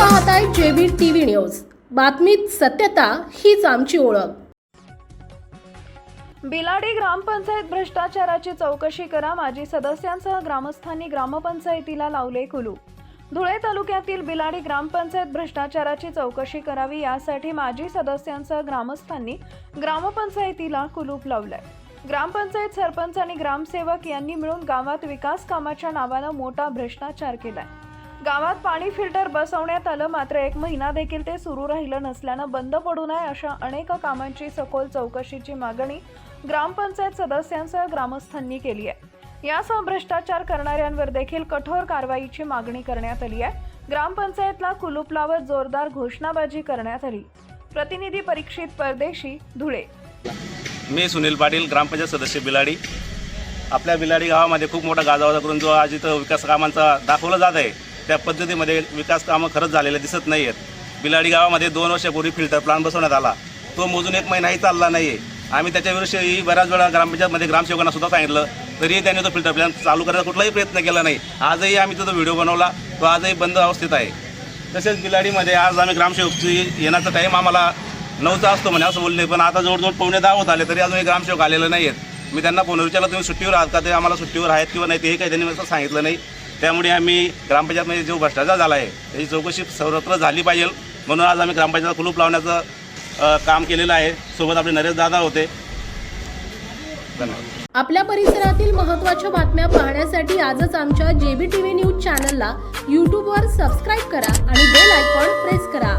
पाहताय JB TV news. बातमीत सत्यता हीच आमची ओळख. बिलाडी ग्रामपंचायत भ्रष्टाचाराची चौकशी करा माजी सदस्यांसह ग्रामस्थांनी ग्रामपंचायतीला लावले कुलू. धुळे तालुक्यातील बिलाडी ग्रामपंचायत भ्रष्टाचाराची चौकशी करावी यासाठी माजी सदस्यांसह ग्रामस्थांनी ग्रामपंचायतीला कुलूप लावलंय. ग्रामपंचायत सरपंच आणि ग्रामसेवक यांनी मिळून गावात विकास कामाच्या नावानं मोठा भ्रष्टाचार केलाय. गावात पाणी फिल्टर बसवण्यात आलं मात्र एक महिना देखील ते सुरू राहिलं नसल्यानं बंद पडू नये अशा अनेक कामांची सखोल चौकशीची मागणी ग्रामपंचायत सदस्यांसह ग्रामस्थांनी केली आहे. यासह भ्रष्टाचार करणाऱ्यांवर देखील कठोर कारवाईची मागणी करण्यात आली आहे. ग्रामपंचायतला कुलूप लावत जोरदार घोषणाबाजी करण्यात आली. प्रतिनिधी परीक्षित परदेशी धुळे. मी सुनील पाटील ग्रामपंचायत सदस्य बिलाडी. आपल्या बिलाडी गावामध्ये खूप मोठा गाजावाजा करून जो आज इथं विकास कामांचा दाखवलं जात आहे. त्या पद्धतीमध्ये विकास कामं खरंच झालेले दिसत नाही आहेत बिलाडी गावामध्ये दोन वर्षापूर्वी फिल्टर प्लांट बसवण्यात आला. तो मोजून एक महिनाही चालला नाही आहे आम्ही त्याच्याविषयी बऱ्याच वेळा ग्रामपंचायतमध्ये ग्रामसेवकांना सुद्धा सांगितलं तरीही त्यांनी तो फिल्टर प्लांट चालू करायचा कुठलाही प्रयत्न केला नाही. आजही आम्ही तो व्हिडिओ बनवला. तो आजही बंद अवस्थेत आहे. तसेच बिलाडीमध्ये आज आम्ही ग्रामसेवकची येण्याचा टाईम आम्हाला नऊचा असतो म्हणे असं बोलले पण आता जवळजवळ पावणे दहा होत आले तरी अजून ग्रामसेवक आलेले नाही आहेत मी त्यांना फोनवर विचारलं तुम्ही सुट्टीवर आहात का? ते आम्हाला सुट्टीवर आहेत किंवा नाही ते काही त्यांनी सांगितलं नाही. त्यामुळे आम्ही ग्रामपंचायतमध्ये जो भ्रष्टाचार झाला आहे त्याची चौकशी सर्वत्र झाली पाहिजे. म्हणून आज आम्ही ग्रामपंचायत कुलूप लावण्याचं काम केलेलं आहे. सोबत आपले नरेश दादा होते. धन्यवाद. आपल्या परिसरातील महत्त्वाच्या बातम्या पाहण्यासाठी आजच आमच्या जेबी टीव्ही न्यूज चॅनलला यूट्यूबवर सबस्क्राईब करा आणि बेल आयकॉन प्रेस करा.